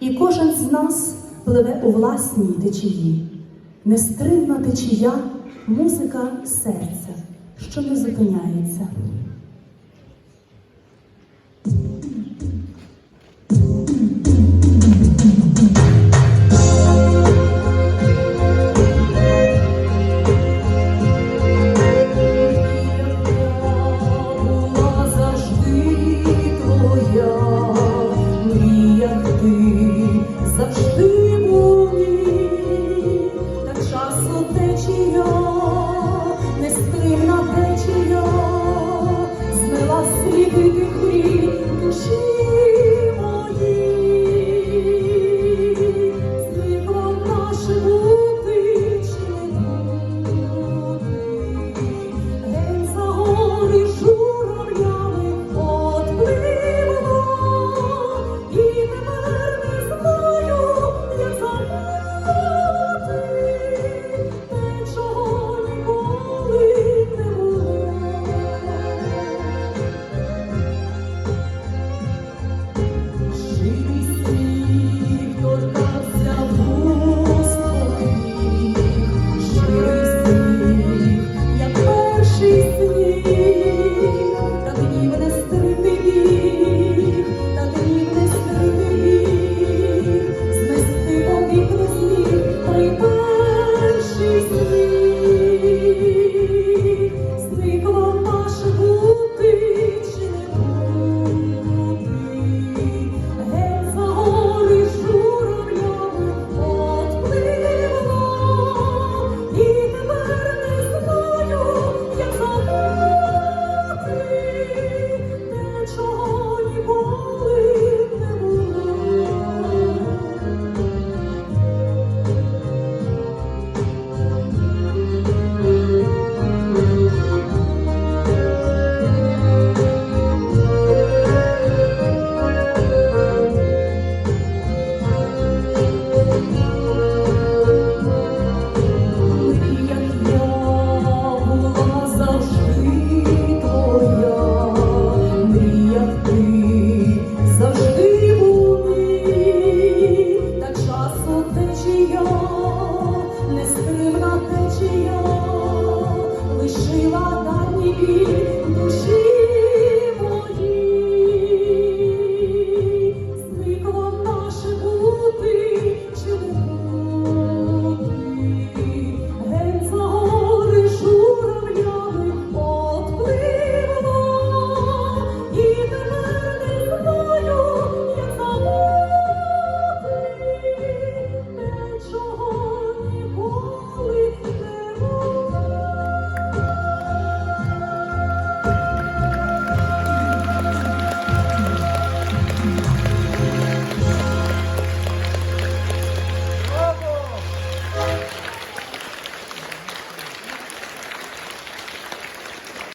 і кожен з нас пливе у власній течії, нестримна течія, музика серця, що не зупиняється. так часно течія.